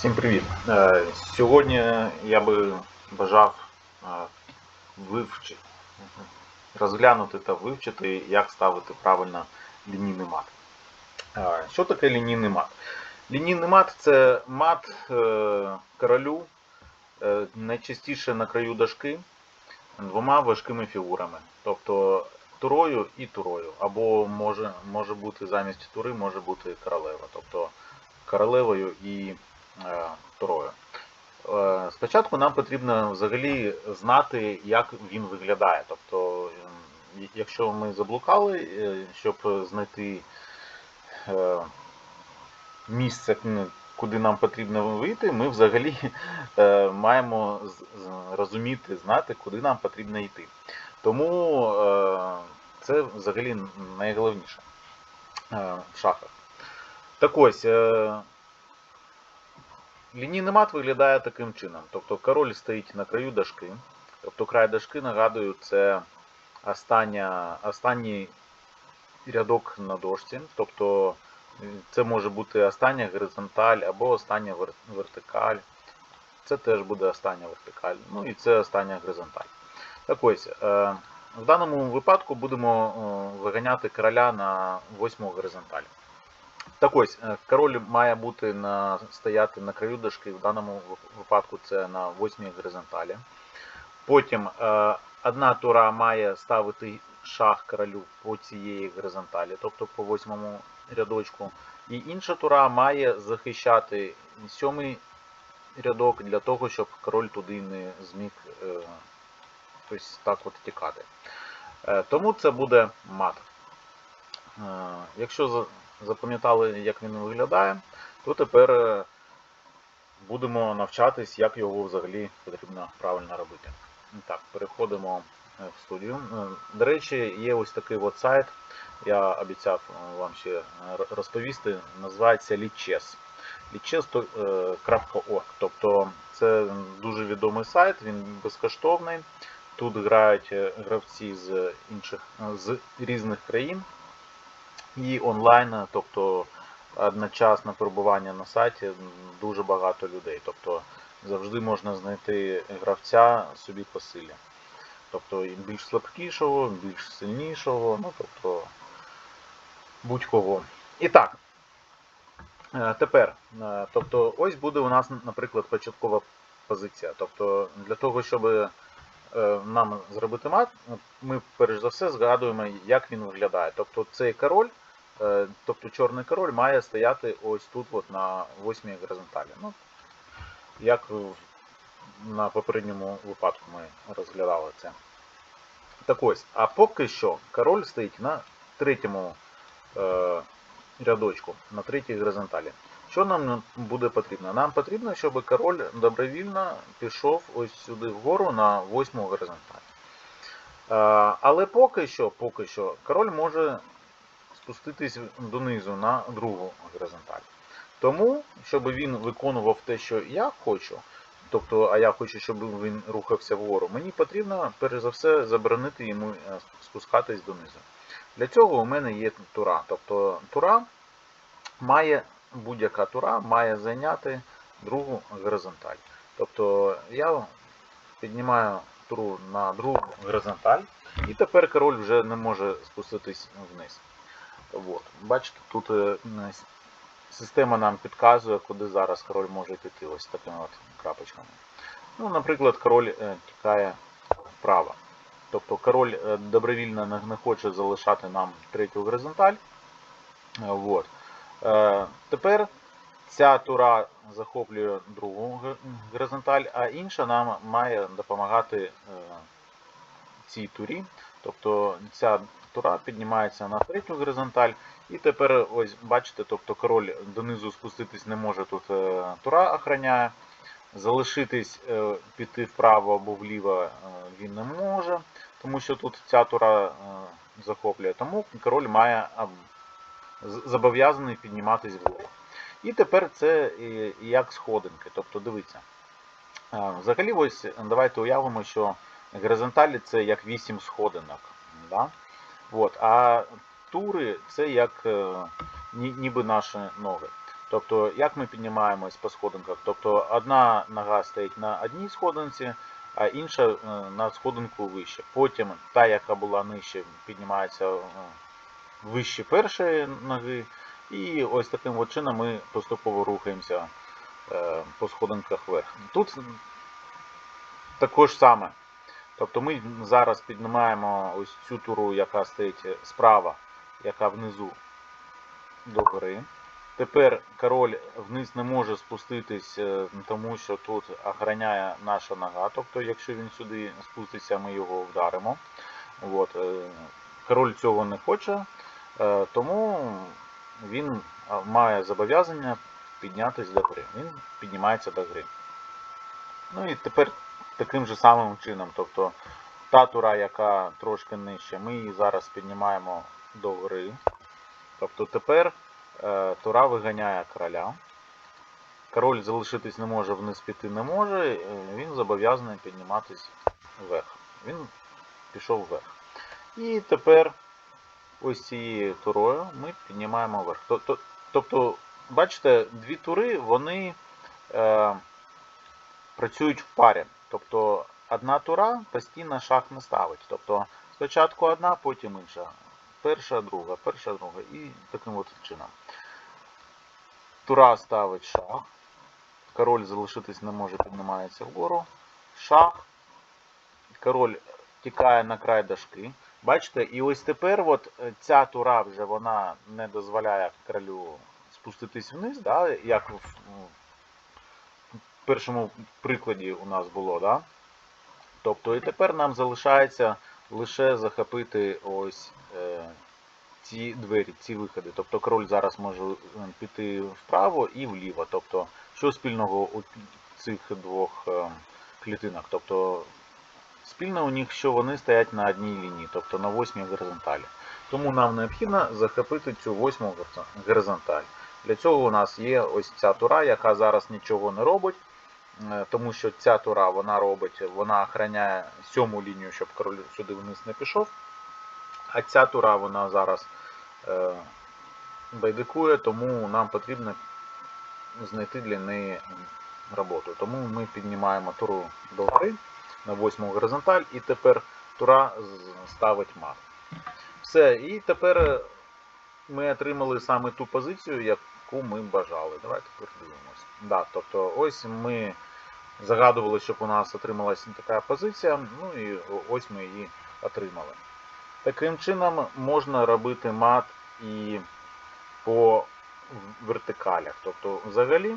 Всім привіт! Е, Сьогодні я би бажав е, вивчити, розглянути та вивчити, як ставити правильно лінійний мат. Е, Що таке лінійний мат? Лінійний мат це мат королю найчастіше на краю дошки двома важкими фігурами. Тобто турою і турою. Або може, може бути замість тури, може бути королева. Тобто королевою і е. Е, Спочатку нам потрібно взагалі знати, як він виглядає. Тобто, якщо ми заблукали, е, щоб знайти місце, куди нам потрібно вийти, ми взагалі маємо розуміти, знати, куди нам потрібно йти. Тому це взагалі найголовніше в шахах. Так ось, лінійний мат виглядає таким чином. Тобто король стоїть на краю дошки. Тобто край дошки, нагадую, це остання, останній рядок на дошці. Тобто е, це може бути остання горизонталь або остання вертикаль. Це теж буде остання вертикаль. Ну і це остання горизонталь. Так ось, е, в даному випадку будемо е, виганяти короля на восьму горизонталь. Так ось, е, король має бути на, стояти на краю дошки, в даному випадку це на восьмій горизонталі. Потім е, одна тура має ставити шах королю по цієї горизонталі, тобто по восьмому рядочку. І інша тура має захищати сьомий рядок для того, щоб король туди не зміг ось так от тікати. Тому це буде мат. Якщо запам'ятали, як він виглядає, то тепер е, будемо навчатись, як його взагалі потрібно правильно робити. Так, переходимо е, в студію. Е, До речі, є ось такий от сайт, я обіцяв вам ще розповісти, називається Lichess. Lichess.org. Тобто це дуже відомий сайт, він безкоштовний. Тут грають гравці з інших з різних країн і онлайн, тобто одночасне перебування на сайті дуже багато людей. Тобто завжди можна знайти гравця собі по силі. Тобто більш слабкішого, більш сильнішого, ну тобто будь-кого. І так, е, тепер, е, тобто ось буде у нас, наприклад, початкова позиція. Тобто для того, щоб нам зробити мат, ми перш за все згадуємо, як він виглядає. Тобто цей король, е, тобто чорний король має стояти ось тут, от на восьмій горизонталі. Ну, як на попередньому випадку ми розглядали це. Так ось, а поки що король стоїть на третьому е, рядочку, на третій горизонталі. Що нам буде потрібно? Нам потрібно, щоб король добровільно пішов ось сюди вгору на восьму горизонталь. Але поки що, поки що, король може спуститись донизу на другу горизонталь. Тому, щоб він виконував те, що я хочу, тобто, а я хочу, щоб він рухався вгору, мені потрібно, перш за все, заборонити йому е, спускатись донизу. Для цього у мене є тура. Тобто тура має, будь-яка тура має зайняти другу горизонталь. Тобто я піднімаю туру на другу горизонталь, і тепер король вже не може спуститись вниз. От. Бачите, тут е, система нам підказує, куди зараз король може піти ось такими от крапочками. Ну, наприклад, король е, тікає вправо. Тобто король е, добровільно не хоче залишати нам третю горизонталь. Е, Тепер ця тура захоплює другу горизонталь, а інша нам має допомагати е, цій турі. Тобто ця тура піднімається на третю горизонталь. І тепер ось бачите, тобто король донизу спуститись не може, тут е, тура охороняє. Залишитись, е, піти вправо або вліво е, він не може, тому що тут ця тура е, захоплює. Тому король має зобов'язаний підніматись вгору. І тепер це як сходинки. Тобто дивіться. Взагалі, ось давайте уявимо, що горизонталі це як 8 сходинок. Да? От, а тури це як е, ніби наші ноги. Тобто, як ми піднімаємось по сходинках? Тобто одна нога стоїть на одній сходинці, а інша е, на сходинку вище. Потім та, яка була нижче, піднімається е, вище першої ноги. І ось таким от чином ми поступово рухаємося е, по сходинках вверх. Тут також саме. Тобто ми зараз піднімаємо ось цю туру, яка стоїть справа, яка внизу до гори. Тепер король вниз не може спуститись, е, тому що тут охороняє наша нога. Тобто, якщо він сюди спуститься, ми його вдаримо. От. е, Король цього не хоче, тому він е, має зобов'язання піднятися до гори. Він піднімається до гори. Ну і тепер таким же самим чином. Тобто та тура, яка трошки нижче, ми її зараз піднімаємо до гори. Тобто тепер е, тура виганяє короля. Король залишитись не може, вниз піти не може, е, він зобов'язаний підніматись вверх. Він пішов вверх. І тепер ось цією турою ми піднімаємо вверх. То- то- Тобто, бачите, дві тури, вони е, працюють в парі. Тобто одна тура постійно шах не ставить. Тобто спочатку одна, потім інша. Перша, друга, перша, друга. І таким от чином. Тура ставить шах. Король залишитись не може, піднімається вгору. Шах. Король тікає на край дошки. Бачите, і ось тепер от е, ця тура вже вона не дозволяє королю спуститись вниз, да, як в, в першому прикладі у нас було. Да? Тобто і тепер нам залишається лише захопити ось е, ці двері, ці виходи. Тобто король зараз може е, піти вправо і вліво. Тобто, що спільного у цих двох е, клітинах? Тобто спільне у них, що вони стоять на одній лінії, тобто на восьмій горизонталі. Тому нам необхідно захопити цю восьму горизонталь. Для цього у нас є ось ця тура, яка зараз нічого не робить. Е, Тому що ця тура вона робить, вона охороняє сьому лінію, щоб король сюди вниз не пішов. А ця тура вона зараз е, байдикує, тому нам потрібно знайти для неї роботу. Тому ми піднімаємо туру до гори на восьму горизонталь, і тепер тура ставить мат. Все, і тепер е, ми отримали саме ту позицію, яку ми бажали. Давайте подивимось. Да, тобто ось ми загадували, щоб у нас отрималася така позиція, ну і ось ми її отримали. Таким чином можна робити мат і по вертикалях. Тобто, взагалі,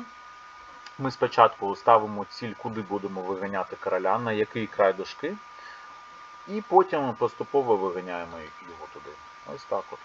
ми спочатку ставимо ціль, куди будемо виганяти короля, на який край дошки, і потім поступово виганяємо його туди. Ось так от.